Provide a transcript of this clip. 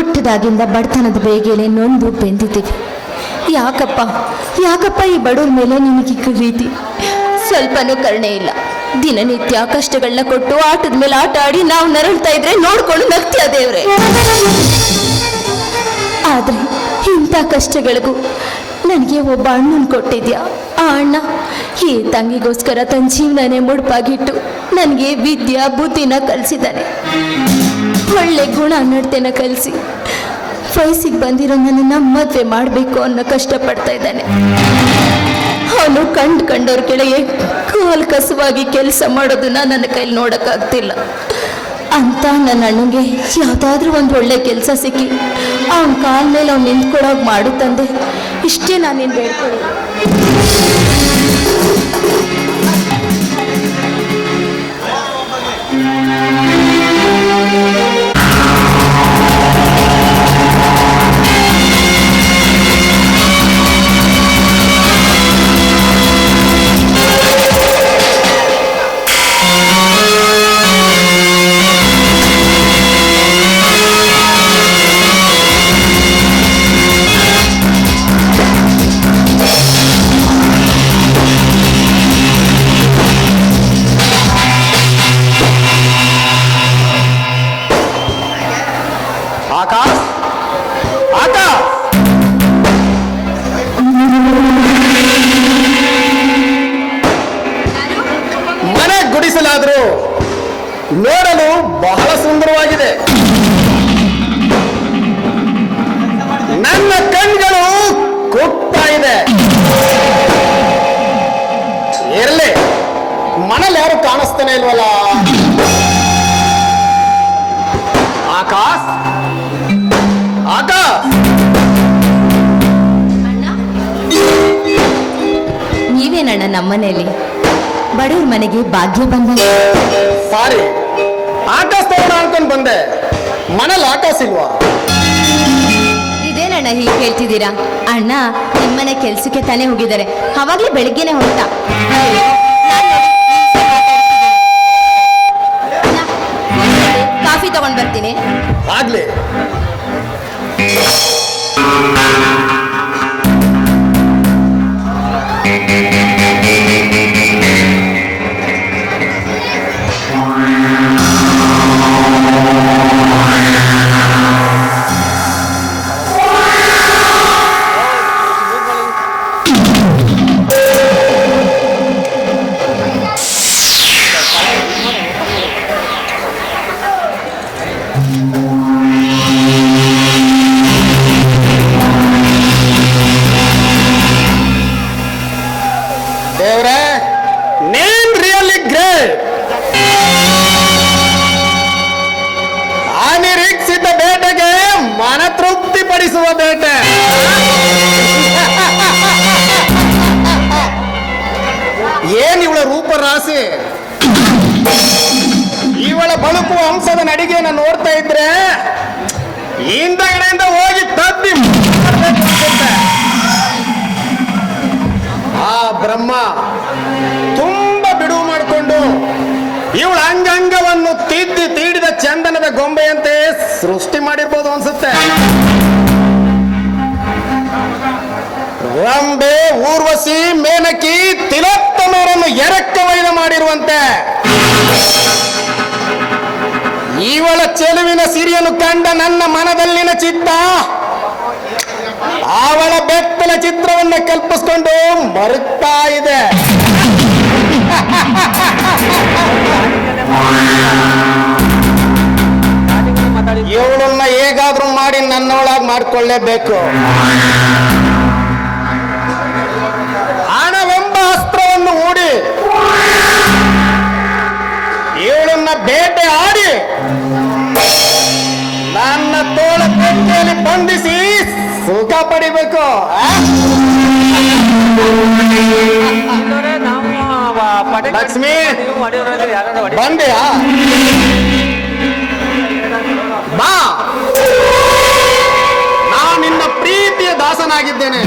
ಹುಟ್ಟಿದಾಗಿಂದ ಬಡತನದ ಬೇಗೆಲೆ ನೊಂದು ಬೆಂದಿದ್ದೀವಿ ಯಾಕಪ್ಪ ಯಾಕಪ್ಪ ಈ ಬಡವ್ರ ಮೇಲೆ ನಿನಗೆ ರೀತಿ ಸ್ವಲ್ಪನೂ ಕರುಣೆ ಇಲ್ಲ. ದಿನನಿತ್ಯ ಕಷ್ಟಗಳನ್ನ ಕೊಟ್ಟು ಆಟದ ಮೇಲೆ ಆಟ ಆಡಿ ನಾವು ನರಳ್ತಾ ಇದ್ರೆ ನೋಡ್ಕೊಂಡು ನಗ್ತೀಯ ದೇವ್ರೆ? ಆದ್ರೆ ಇಂಥ ಕಷ್ಟಗಳಿಗೂ ನನಗೆ ಒಬ್ಬ ಅಣ್ಣನ ಕೊಟ್ಟಿದ್ಯಾ? ಆ ಅಣ್ಣ ಈ ತಂಗಿಗೋಸ್ಕರ ತನ್ನ ಜೀವನನೇ ಮುಡುಪಾಗಿಟ್ಟು ನನಗೆ ವಿದ್ಯಾ ಬುದ್ಧಿನ ಕಲಿಸಿದ್ದಾನೆ. ಒಳ್ಳೆ ಗುಣ ನಡ್ತೇನ ಕಲಿಸಿ. ವಯಸ್ಸಿಗೆ ಬಂದಿರೋ ನನ್ನನ್ನು ಮದುವೆ ಮಾಡಬೇಕು ಅನ್ನೋ ಕಷ್ಟಪಡ್ತಾ ಇದ್ದಾನೆ. ಅವನು ಕಂಡು ಕಂಡವ್ರ ಕೆಳಗೆ ಕಾಲು ಕಸುವಾಗಿ ಕೆಲಸ ಮಾಡೋದನ್ನ ನನ್ನ ಕೈಲಿ ನೋಡೋಕ್ಕಾಗ್ತಿಲ್ಲ. ಅಂತ ನನ್ನ ಅಣ್ಣಂಗೆ ಯಾವುದಾದ್ರೂ ಒಂದು ಒಳ್ಳೆ ಕೆಲಸ ಸಿಕ್ಕಿ, ಅವನ ಕಾಲ ಮೇಲೆ ಅವ್ನು ನಿಂತ್ಕೊಳ್ಳೋಕೆ ಮಾಡು ತಂದೆ. ಇಷ್ಟೇ ನಾನು ನಾನೇನು ಬೇಡ್ಕೊಳ್ಳಿ. ಸುಂದರವಾಗಿದೆ ನನ್ನ ಕಣ್ಗಳು ಕುಗ್ತಾ ಇದೆ. ಇರಲಿ. ಮನೇಲಿ ಯಾರು ಕಾಣಿಸ್ತಾನೆ ಇಲ್ವಲ್ಲ? ಆಕಾಶ್? ಆಕಾಶ್? ನೀವೇನಣ್ಣ ನಮ್ಮನೇಲಿ? ಬಡವ್ರ ಮನೆಗೆ ಭಾಗ್ಯ ಬಂದ ಸಾರಿ. ಆಕಾಶ್ ತಗೋಣ ಅನ್ಕೊಂಡ್ ಬಂದೆ. ಮನೇಲಿ ಸಿಗುವ ಇಲ್ವಾ? ಇದೇನಣ್ಣ ಹೀಗೆ ಹೇಳ್ತಿದ್ದೀರಾ? ಅಣ್ಣ ನಿಮ್ಮನೆ ಕೆಲ್ಸಕ್ಕೆ ತಾನೇ ಹೋಗಿದ್ದಾರೆ. ಅವಾಗ್ಲೇ ಬೆಳಿಗ್ಗೆನೆ ಹೊರಟ. ಕಾಫಿ ತಗೊಂಡ್ ಬರ್ತೀನಿ. ಆಗ್ಲಿ. ದೇವ್ರೆ ನೇಮ್ ರಿಯಲಿ ಗ್ರೇಟ್ ಅನಿರೀಕ್ಷಿತ ಬೇಟೆಗೆ ಮನ ತೃಪ್ತಿ ಪಡಿಸುವ ಬೇಟೆ ಏನ್ ಇವಳ ರೂಪರಾಶಿ ಇವಳ ಬಳುಕುವ ಅಂಶದ ನಡಿಗೆಯನ್ನು ನೋಡ್ತಾ ಇದ್ರೆ ಹಿಂದಗಡೆಯಿಂದ ಬ್ರಹ್ಮ ತುಂಬಾ ಬಿಡುವು ಮಾಡಿಕೊಂಡು ಇವಳ ಅಂಗಾಂಗವನ್ನು ತಿದ್ದಿ ತೀಡಿದ ಚಂದನದ ಗೊಂಬೆಯಂತೆ ಸೃಷ್ಟಿ ಮಾಡಿರ್ಬೋದು ಅನ್ಸುತ್ತೆ. ರಂಬೆ ಊರ್ವಶಿ, ಮೇನಕಿ, ತಿಲೋತ್ತಮರನ್ನು ಎರಕ್ಕವೈನ ಮಾಡಿರುವಂತೆ. ಇವಳ ಚೆಲುವಿನ ಸಿರಿಯನ್ನು ಕಂಡ ನನ್ನ ಮನದಲ್ಲಿನ ಚಿತ್ತ ಅವಳ ಬೆತ್ತಲ ಚಿತ್ರವನ್ನ ಕಲ್ಪಿಸ್ಕೊಂಡು ಮರುತ್ತಾ ಇದೆ. ಇವಳನ್ನ ಹೇಗಾದ್ರೂ ಮಾಡಿ ನನ್ನೊಳಗೆ ಮಾಡ್ಕೊಳ್ಳೇಬೇಕು. ಹಣವೆಂಬ ಅಸ್ತ್ರವನ್ನು ಹೂಡಿ ಇವಳನ್ನ ಬೇಟೆ ಆಡಿ ನನ್ನ ತೋಳ ಪೆಟ್ಟಿಗೆಯಲ್ಲಿ ಬಂಧಿಸಿ ಸುಖ ಪಡಿಬೇಕು. ಲಕ್ಷ್ಮೀ ಬಂದೆಯಾ? ಬಾ. ನಾ ನಿನ್ನ ಪ್ರೀತಿಯ ದಾಸನಾಗಿದ್ದೇನೆ.